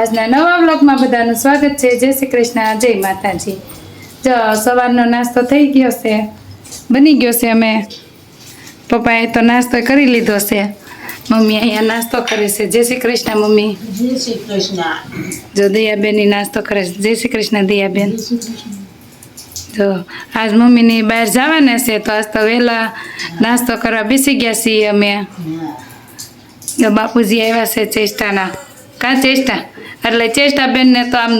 આજના નવા બ્લોગમાં બધાનું સ્વાગત છે. જય શ્રી કૃષ્ણ. જય માતાજી. જો સવારનો નાસ્તો થઈ ગયો છે. બની ગયો છે અમે. પપ્પાએ તો નાસ્તો કરી લીધો છે. મમ્મી અહીંયા નાસ્તો કરે છે. જય શ્રી કૃષ્ણ મમ્મી. જય શ્રી કૃષ્ણ. જો દયાબેનની નાસ્તો કરે છે. જય શ્રી કૃષ્ણ દયાબેન. જો આજ મમ્મીની બહાર જવાના છે તો આજ તો વહેલા નાસ્તો કરવા બેસી ગયા છીએ અમે. બાપુજી આવ્યા છે ચેષ્ટાના. કા ચેષ્ટા? એટલે ચેષ્ટા બેનને તો આમ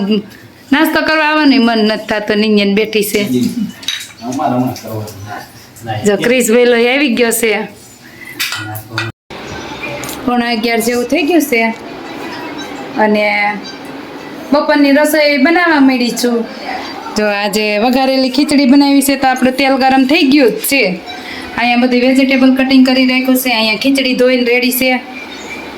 નાસ્તો કરવા આવવાનું મન નથી થતો નિયન બેઠી છે. જો ક્રિસ વેલો આવી ગયો છે. પોણા અગિયાર જેવું થઈ ગયું છે. અને બપોરની રસોઈ બનાવવા માંડી છું. જો આજે વઘારેલી ખીચડી બનાવી છે તો આપણે તેલ ગરમ થઈ ગયું જ છે. અહીંયા બધી વેજીટેબલ કટિંગ કરી રાખ્યું છે અહીંયા ખીચડી ધોઈને રેડી છે.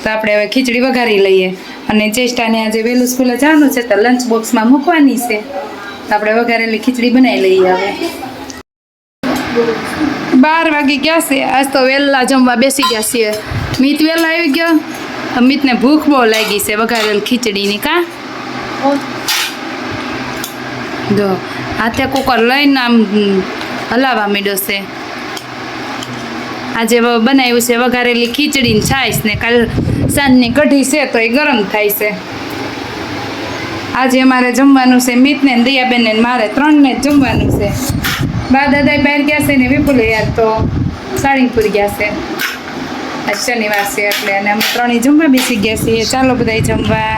તો આપણે હવે ખીચડી વઘારી લઈએ. અને ચેષ્ટાને આજે વહેલું સ્કૂલે જવાનું છે તો લંચ બોક્સમાં મૂકવાની છે. તો આપણે વઘારેલી ખીચડી બનાવી લઈએ હવે. બાર વાગી ગયા છે. આજ તો વહેલા જમવા બેસી ગયા છીએ. મીત વહેલા આવી ગયો. અમિતને ભૂખ બહુ લાગી છે વઘારેલ ખીચડીની કા? જો હાથે કુકર લઈને આમ હલાવા માંડ્યો છે. આજે બનાવ્યું છે વઘારેલી ખીચડી ને છાશ ને કાલ સાંજની કઢી છે તો એ ગરમ થાય છે. આજે અમારે જમવાનું છે મિતને દયાબેનને દયાબેન મારે ત્રણને જ જમવાનું છે. બા દાદા બહાર ગયા છે ને વિપુલ યાર તો સાળીપુર ગયા છે. આજ શનિવાર છે એટલે અને અમે ત્રણેય જમવા બેસી ગયા છીએ. ચાલો બધા જમવા.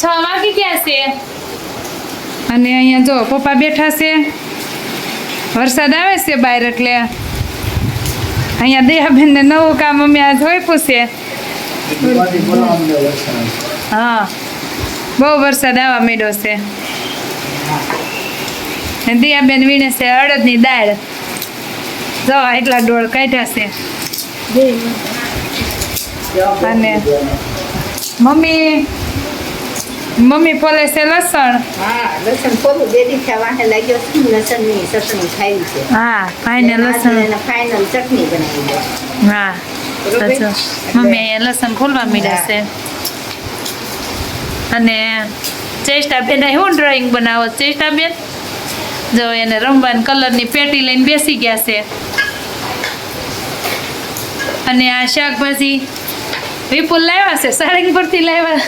છ વાગી ગયા છે. અને અહીંયા જો પપ્પા બેઠા છે. વરસાદ આવે છે બહાર એટલે અહીંયા દયાબેનને નવું કામ અમે આજ હોઈપું પૂછીએ હા બહુ વરસાદ આવવા માંડ્યો છે. દિયાબેન દયાબેન વીણે છે અડદની દાળ. જો એટલા ડોળ કાઢ્યા છે. અને મમ્મી મમ્મી ફોલે છે લસણ? હા લસણ થોડું બે ખાવા લાગ્યો લસણની લસણની ચટણી ખાઈ છે. હા ફાઈનલ લસણ. ફાઇનલ ચટણી બનાવી દો. હા મમ્મી લસણ ખોલવા માંડ્યા છે. અને ચેષ્ટા બેન શું ડ્રોઈંગ બનાવો ચેષ્ટા બેન? જો એને રમવાની કલરની પેટી લઈને બેસી ગયા છે. અને આ શાકભાજી વિપુલ લાવ્યા છે સાળંગપુરથી લાવ્યા.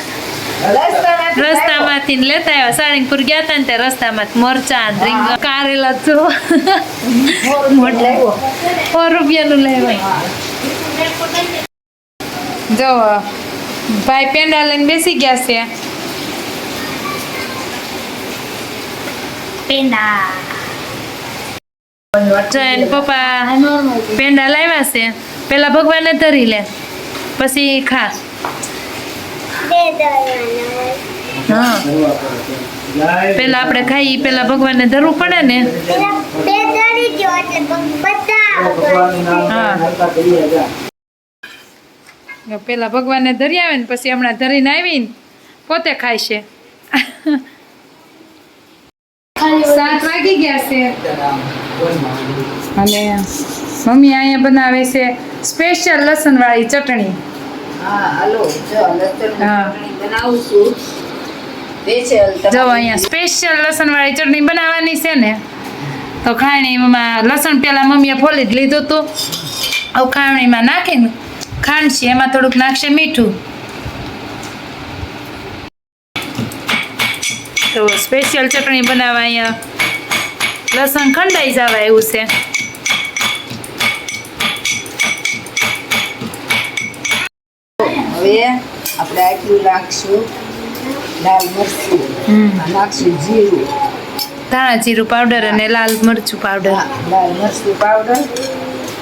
રસ્તામાંથી ને લેતા આવ્યા. સાળંગપુર ગયા હતા ને તે રસ્તામાં મરચાં રીંગણ કારેલા તો સો રૂપિયાનું લેવાય. જો ભાઈ પેંડા લઈને બેસી ગયા છે. પેંડા. પપ્પા પેંડા લાવ્યા છે. પેલા ભગવાને ધરી લે. પછી ખા. હા. પેલા આપણે ખાઈ પેલા ભગવાનને ધરવું પડે ને. હા. પેલા ભગવાનને ધરી આવે ને, પછી હમણાં ધરીને આવીને પોતે ખાય છે. સાત વાગી ગયા છે. અને મમ્મી અહીંયા બનાવે છે સ્પેશિયલ લસણ વાળી ચટણી. જો અહીંયા સ્પેશિયલ લસણ વાળી ચટણી બનાવવાની છે ને તો ખાણીમાં લસણ પેલા મમ્મીએ ફોલી જ લીધું હતું. હવે ખાણીમાં નાખીને ખાંડશે એમાં થોડુંક નાખશે મીઠું. તો સ્પેશિયલ ચટણી બનાવવા અહીંયા લસણ ખંડાઈ જવા એવું છે. હવે આપણે આટલું નાખશું લાલ મરચું. નાખશું જીરું. ધાણા જીરું પાવડર અને લાલ મરચું પાવડર લાલ મરચું પાવડર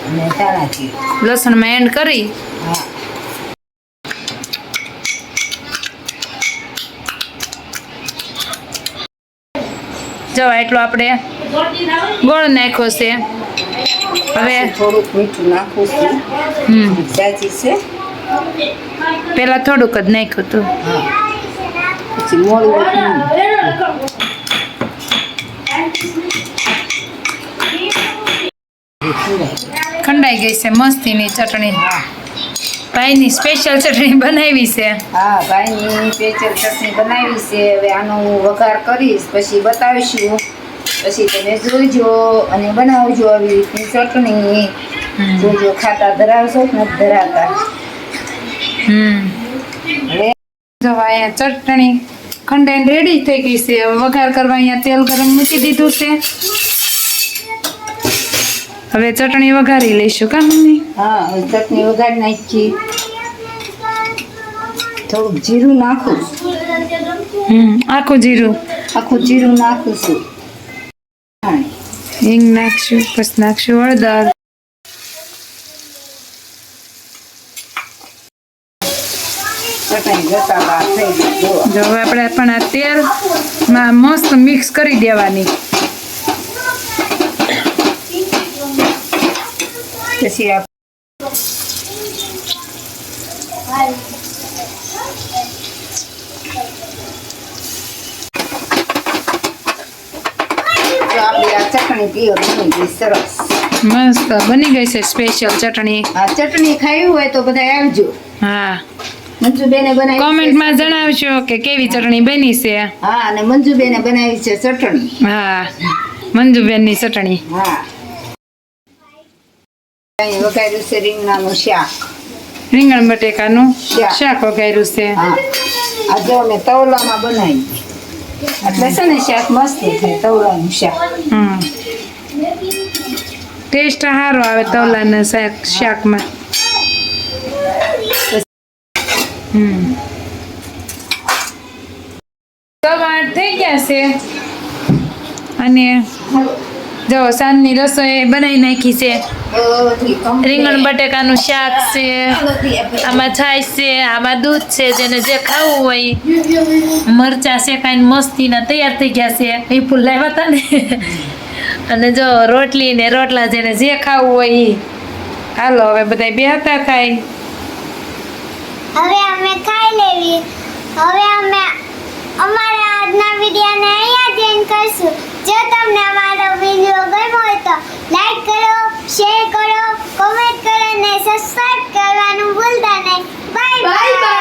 અને ધાણા જીરું. લસણમાં એન્ડ કરી. હા. જો એટલો આપણે ગોળ નાખ્યો છે. હવે થોડુંક મીઠું નાખું છું. સાચી છે. પેલા થોડુંક જ નાખ્યું હતું. પછી મોળું ખંડાઈ ગઈ છે મસ્તીની ચટણી. હા ભાઈની સ્પેશિયલ ચટણી બનાવી છે. હા ભાઈની સ્પેશિયલ ચટણી બનાવી છે. હવે આનો હું વઘાર કરીશ પછી બતાવીશું. પછી તમે જોજો અને બનાવજો આવી રીતની ચટણી. જોજો ખાતા ધરાવશો કે નથી ધરાવતા? જો અહીંયા ચટણી ખંડાઈને રેડી થઈ ગઈ છે. વઘાર કરવા અહીંયા તેલ ગરમ મૂકી દીધું છે. હવે ચટણી વઘારી લઈશું કા મમ્મી? હા ચટણી વઘારી નાખી થોડુંક જીરું નાખું. હમ આખું જીરું? આખું જીરું નાખું છું. હિંગ નાખશું પછી નાખશું હળદર ચટણી જતા બાર થઈ ગઈ જો હવે આપણે પણ આ તેલમાં મસ્ત મિક્સ કરી દેવાની. પછી મસ્ત બની ગઈ છે સ્પેશિયલ ચટણી. આ ચટણી ખાવી હોય તો બધા આવજો. હા. મંજુબેને બનાવી કોમેન્ટમાં જણાવશો કે કેવી ચટણી બની છે. હા અને મંજુબેને બનાવી છે ચટણી. હા મંજુબેનની ચટણી. હા. વઘાર્યું છે રીંગણાનું શાક. રીંગણ બટેકાનું શાક. શાક વઘાર્યું છે. હા. આ જો મેં તવલામાં બનાવી. એટલે છે ને શાક મસ્ત થાય તવલાનું શાક. હમ. ટેસ્ટ સારો આવે તવલાના શાક શાકમાં. અને જો સાંજની રસોઈ બનાવી નાખી છે. રીંગણ, બટેકાનું શાક છે, આમાં છાશ છે, આમાં દૂધ છે, જેને જે ખાવું હોય. મરચા શેકાઈને મસ્તીના તૈયાર થઈ ગયા છે. એ ફૂલ લાવ્યા હતા ને. અને જો રોટલી ને રોટલા જેને જે ખાવું હોય હાલો, હવે બધા બે હતા ખાય હવે અમે ખાઈ લેવી. હવે અમે અમારા આજના વિડીયોને અહીંયા જ એન્ડ કરશું. જો તમને અમારો વીડિયો ગમ્યો હોય તો લાઈક કરો શેર કરો કોમેન્ટ કરો અને સબસ્ક્રાઇબ કરવાનું ભૂલતા નહીં. Bye bye